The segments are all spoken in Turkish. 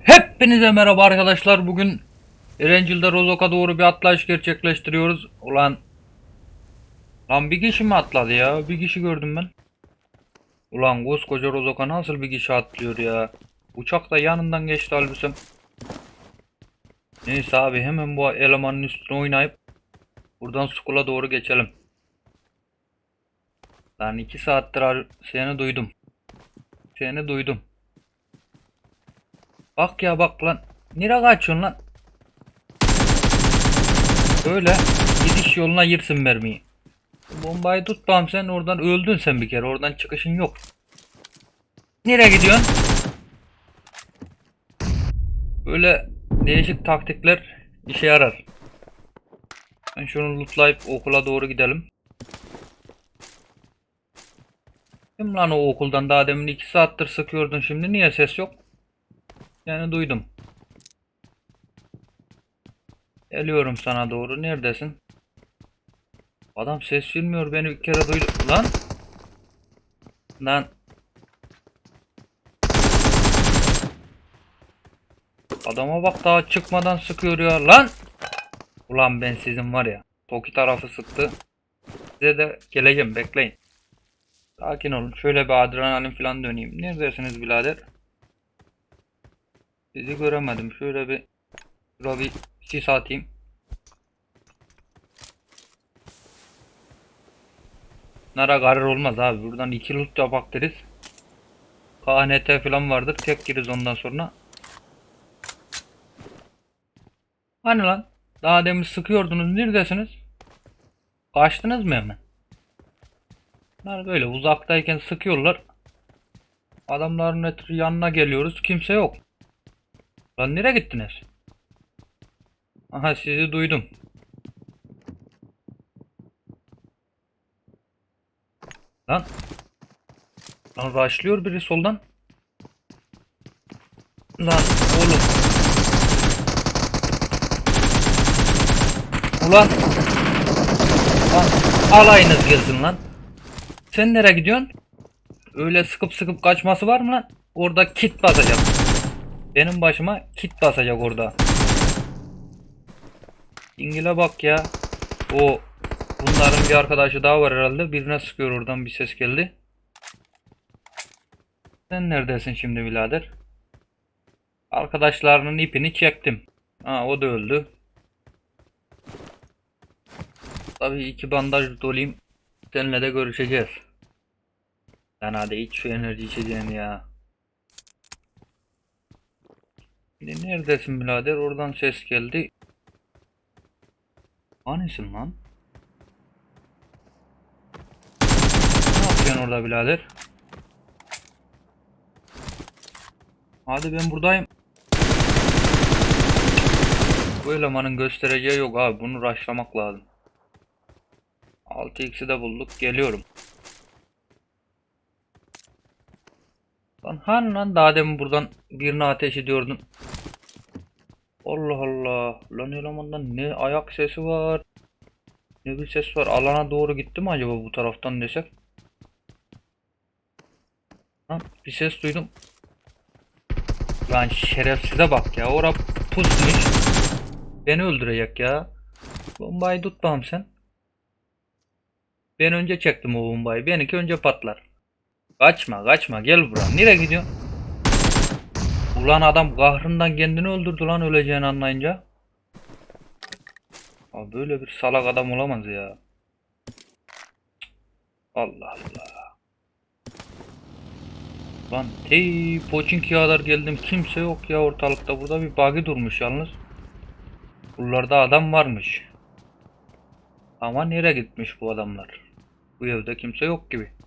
Hepinize merhaba arkadaşlar. Bugün Erencil'de Rozok'a doğru bir atlayış gerçekleştiriyoruz. Ulan Lan bir kişi mi atladı ya? Bir kişi gördüm ben. Ulan koskoca Rozok'a nasıl bir kişi atlıyor ya? Uçak da yanından geçti halbuki. Neyse abi hemen bu elemanın üstüne oynayıp buradan Skull'a doğru geçelim. Lan iki saattir seni duydum. Seni duydum. Bak ya bak lan. Nereye kaçıyorsun lan? Böyle gidiş yoluna yırsın mermiyi. Bombayı tut bam sen oradan öldün sen bir kere. Oradan çıkışın yok. Nereye gidiyorsun? Böyle değişik taktikler işe yarar. Ben şunu lootlayıp okula doğru gidelim. Kim lan o okuldan daha demin 2 saattir sıkıyordun şimdi niye ses yok? Yani duydum. Geliyorum sana doğru. Neredesin? Adam ses vermiyor. Beni bir kere duydu. Lan. Lan. Adama bak daha çıkmadan sıkıyor ya. Lan. Ulan ben sizin var ya. Toki tarafı sıktı. Size de geleceğim. Bekleyin. Sakin olun. Şöyle bir adrenalin falan döneyim. Neredesiniz birader? Sizi göremedim. Şöyle bir şuraya bir sis atayım. Nara karar olmaz abi. Buradan iki loot yapak deriz. KNT falan vardır. Tek giriz ondan sonra. Hani lan? Daha demin sıkıyordunuz. Neredesiniz? Kaçtınız mı hemen? Bunlar böyle uzaktayken sıkıyorlar. Adamların yanına geliyoruz. Kimse yok. Lan nereye gittiniz? Aha sizi duydum. Lan. Lan rushlıyor biri soldan. Lan oğlum. Ulan. Lan alayınız gelsin lan. Sen nereye gidiyorsun? Öyle sıkıp sıkıp kaçması var mı lan? Orada kit basacak. Benim başıma kit basacak orada. İngil'e bak ya. O bunların bir arkadaşı daha var herhalde. Birine sıkıyor oradan bir ses geldi. Sen neredesin şimdi birader? Arkadaşlarının ipini çektim. Ha o da öldü. Tabii iki bandaj dolayım. Seninle de görüşeceğiz. Sen hadi iç şu enerji içeceğini ya. Şimdi neredesin birader? Oradan ses geldi. Hanesin lan? Ne yapıyorsun orada birader? Hadi ben buradayım. Bu elemanın göstereceği yok abi. Bunu rushlamak lazım. 6x'i de bulduk. Geliyorum. Lan hani lan daha demin buradan birini ateş ediyordun. Allah Allah. Lan elemandan ne ayak sesi var. Ne bir ses var. Alana doğru gitti mi acaba bu taraftan desek? Lan bir ses duydum. Lan şerefsize bak ya. Ora pusmuş. Beni öldürecek ya. Bombayı tut bakalım sen. Ben önce çektim o bombayı. Benimki önce patlar. Kaçma kaçma gel buraya. Nereye gidiyorsun? Ulan adam kahrından kendini öldürdü lan öleceğini anlayınca. Abi böyle bir salak adam olamaz ya. Allah Allah. Lan tey Pochinki'ye kadar geldim kimse yok ya ortalıkta burada bir buggy durmuş yalnız. Buralarda adam varmış. Ama nereye gitmiş bu adamlar? Bu evde kimse yok gibi.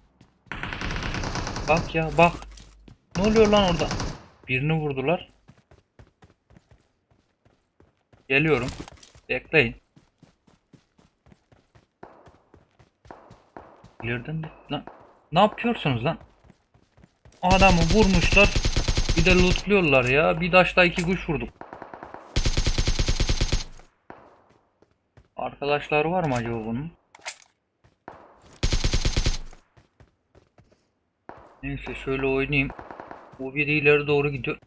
Bak ya bak. Ne oluyor lan orada? Birini vurdular. Geliyorum. Bekleyin. İleriden de lan. Ne yapıyorsunuz lan? Adamı vurmuşlar. Bir de lootluyorlar ya. Bir taşla iki kuş vurduk. Arkadaşlar var mı acaba bunun? Neyse şöyle oynayayım. Bu biri ileri doğru gidiyor.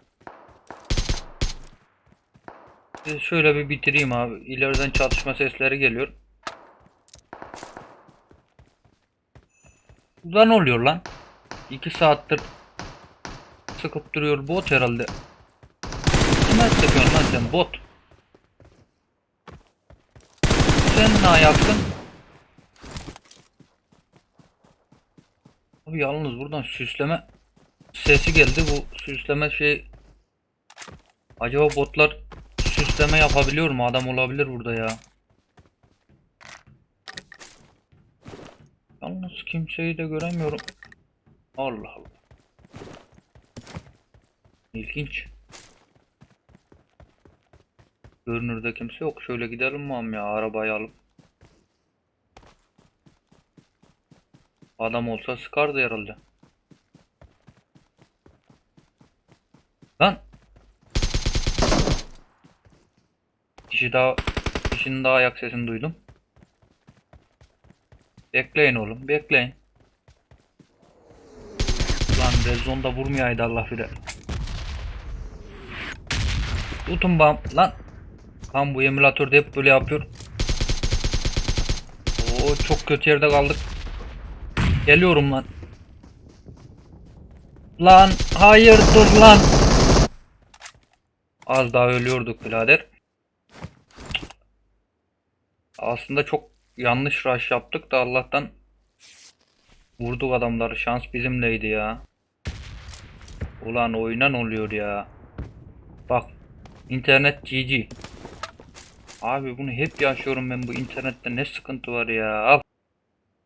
Şöyle bir bitireyim abi. İleriden çatışma sesleri geliyor. Burada ne oluyor lan? 2 saattir sıkıp duruyor bot herhalde. Kime sıkıyorsun lan sen bot? Sen ne yaptın? Abi yalnız buradan süsleme sesi geldi. Bu süsleme şey Acaba botlar süsleme yapabiliyor mu? Adam olabilir burada ya. Yalnız kimseyi de göremiyorum. Allah Allah. İlginç. Görünürde kimse yok. Şöyle gidelim mi ya arabayı alıp. Adam olsa sıkardı herhalde. Lan Kişi daha kişinin daha ayak sesini duydum. Bekleyin oğlum, bekleyin. Lan rezonda vurmayaydı Allah bile. Tutun bam lan. Tam bu emülatörde hep böyle yapıyor. Oo çok kötü yerde kaldık. Geliyorum lan. Lan hayır dur lan. Az daha ölüyorduk birader. Aslında çok yanlış rush yaptık da Allah'tan vurduk adamları. Şans bizimleydi ya. Ulan oynan oluyor ya. Bak internet GG. Abi bunu hep yaşıyorum ben bu internette ne sıkıntı var ya. Al.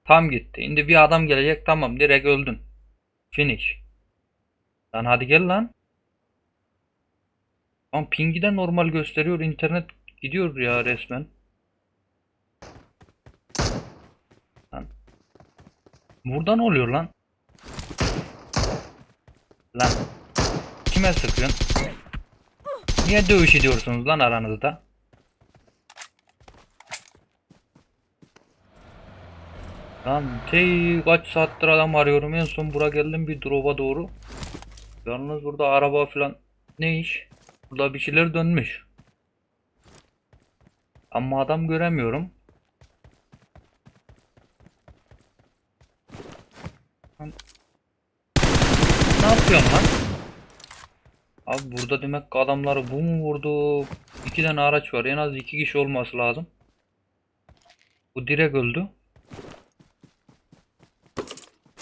Tam gitti. Şimdi bir adam gelecek tamam direkt öldün. Finish. Lan hadi gel lan. Lan pingi de normal gösteriyor. internet gidiyor ya resmen. Lan. Burada ne oluyor lan? Lan. Kime sıkıyorsun? Niye dövüş ediyorsunuz lan aranızda? Lan tey kaç saattir adam arıyorum en son bura geldim bir drop'a doğru. Yalnız burada araba falan ne iş? Burada bir şeyler dönmüş. Ama adam göremiyorum. Lan- Ne yapıyorsun lan? Abi burada demek ki adamları bu mu vurdu? İki tane araç var. En az iki kişi olması lazım. Bu direkt öldü.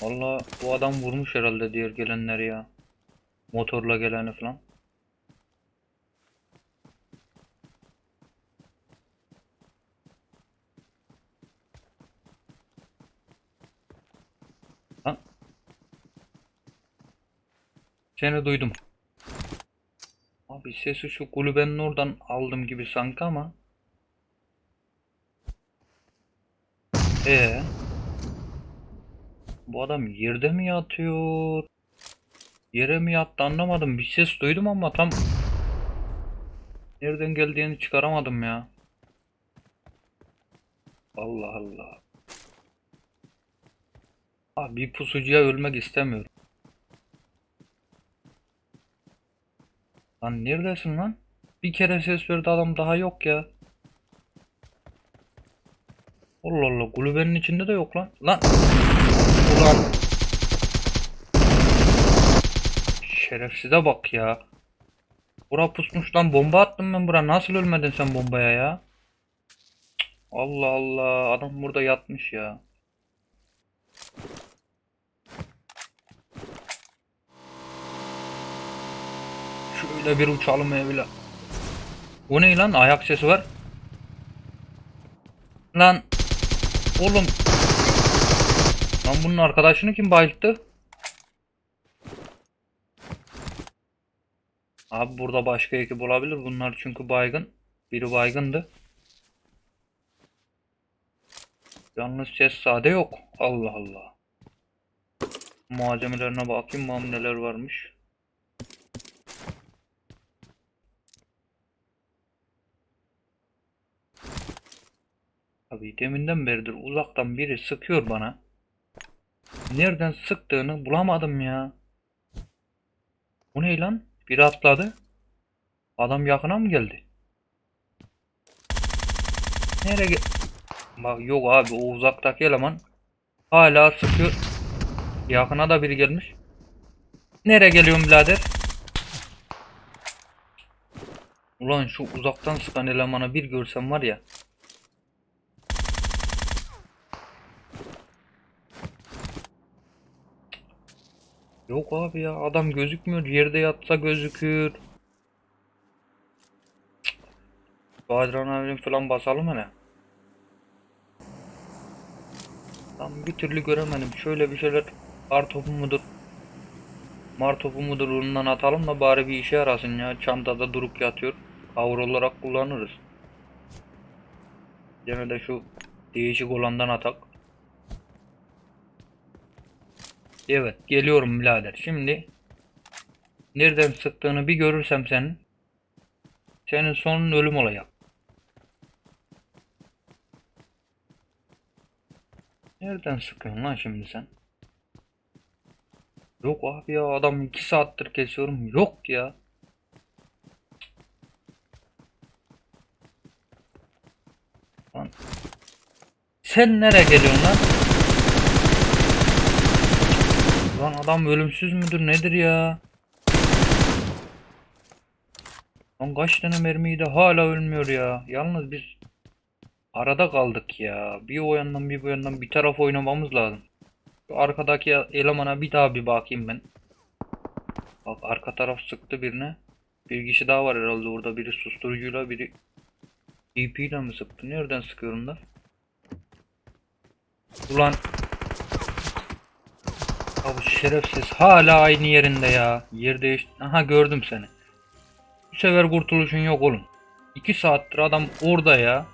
Valla bu adam vurmuş herhalde diğer gelenleri ya. Motorla geleni falan. Lan. Seni duydum. Abi sesi şu kulübenin oradan aldım gibi sanki ama. Ee. Bu adam yerde mi yatıyor? Yere mi yattı anlamadım. Bir ses duydum ama tam nereden geldiğini çıkaramadım ya. Allah Allah. Abi bir pusucuya ölmek istemiyorum. Lan neredesin lan? Bir kere ses verdi adam daha yok ya. Allah Allah kulübenin içinde de yok lan. Lan. Ulan. Şerefsize bak ya. Bura pusmuş lan bomba attım ben bura. Nasıl ölmedin sen bombaya ya? Allah Allah adam burada yatmış ya. Şöyle bir uçalım evle. Bu ne lan? Ayak sesi var. Lan. Oğlum. Lan bunun arkadaşını kim bayılttı? Abi burada başka ekip olabilir. Bunlar çünkü baygın. Biri baygındı. Yalnız ses sade yok. Allah Allah. Malzemelerine bakayım mam neler varmış. Abi deminden beridir uzaktan biri sıkıyor bana. Nereden sıktığını bulamadım ya. Bu ne lan? Biri atladı. Adam yakına mı geldi? Nereye Bak yok abi o uzaktaki eleman hala sıkıyor. Yakına da biri gelmiş. Nereye geliyorsun birader? Ulan şu uzaktan sıkan elemanı bir görsem var ya. Yok abi ya adam gözükmüyor. Yerde yatsa gözükür. Adrenalin falan basalım hele. Tam bir türlü göremedim. Şöyle bir şeyler kar topu mudur? Mar topu mudur? Ondan atalım da bari bir işe yarasın ya. Çantada durup yatıyor. Cover olarak kullanırız. Gene de şu değişik olandan atak. Evet geliyorum birader. Şimdi nereden sıktığını bir görürsem senin senin sonun ölüm olacak. Nereden sıkıyorsun lan şimdi sen? Yok abi ya adam 2 saattir kesiyorum. Yok ya. Lan. Sen nereye geliyorsun lan? Lan adam ölümsüz müdür nedir ya? Lan kaç tane mermiyi de hala ölmüyor ya. Yalnız biz arada kaldık ya. Bir o yandan bir bu yandan bir taraf oynamamız lazım. Şu arkadaki elemana bir daha bir bakayım ben. Bak arka taraf sıktı birine. Bir kişi daha var herhalde orada. Biri susturucuyla biri DP ile mi sıktı? Nereden sıkıyorum da? Ulan Abi şerefsiz hala aynı yerinde ya. Yer değiş... Aha gördüm seni. Bu sefer kurtuluşun yok oğlum. 2 saattir adam orada ya.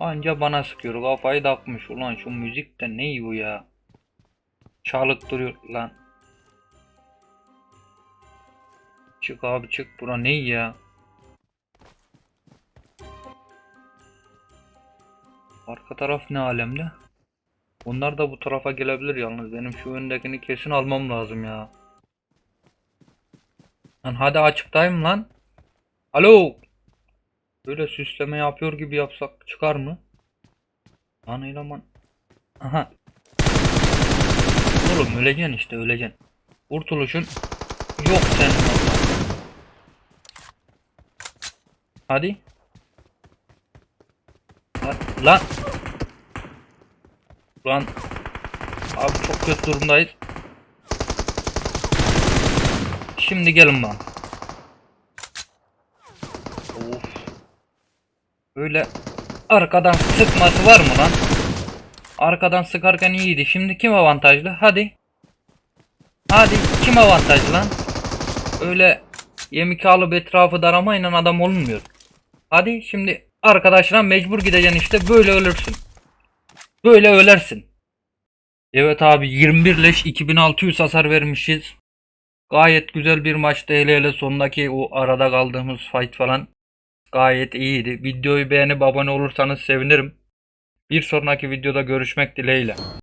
Anca bana sıkıyor. Kafayı takmış. Ulan şu müzik de ne bu ya? Çalık duruyor lan. Çık abi çık. Bura ne ya? Arka taraf ne alemde? Onlar da bu tarafa gelebilir yalnız. Benim şu öndekini kesin almam lazım ya. Lan hadi açıktayım lan. Alo. Böyle süsleme yapıyor gibi yapsak çıkar mı? Lan eleman. Aha. Oğlum öleceksin işte öleceksin. Kurtuluşun yok senin. Hadi. Lan. Lan. Lan. Abi çok kötü durumdayız. Şimdi gelin bana. Of. Böyle arkadan sıkması var mı lan? Arkadan sıkarken iyiydi. Şimdi kim avantajlı? Hadi. Hadi kim avantajlı lan? Öyle yemik alıp etrafı daramayla adam olmuyor. Hadi şimdi arkadaşına mecbur gideceksin işte böyle ölürsün. Böyle ölersin. Evet abi 21 leş 2600 hasar vermişiz. Gayet güzel bir maçtı hele hele sondaki o arada kaldığımız fight falan. Gayet iyiydi. Videoyu beğenip abone olursanız sevinirim. Bir sonraki videoda görüşmek dileğiyle.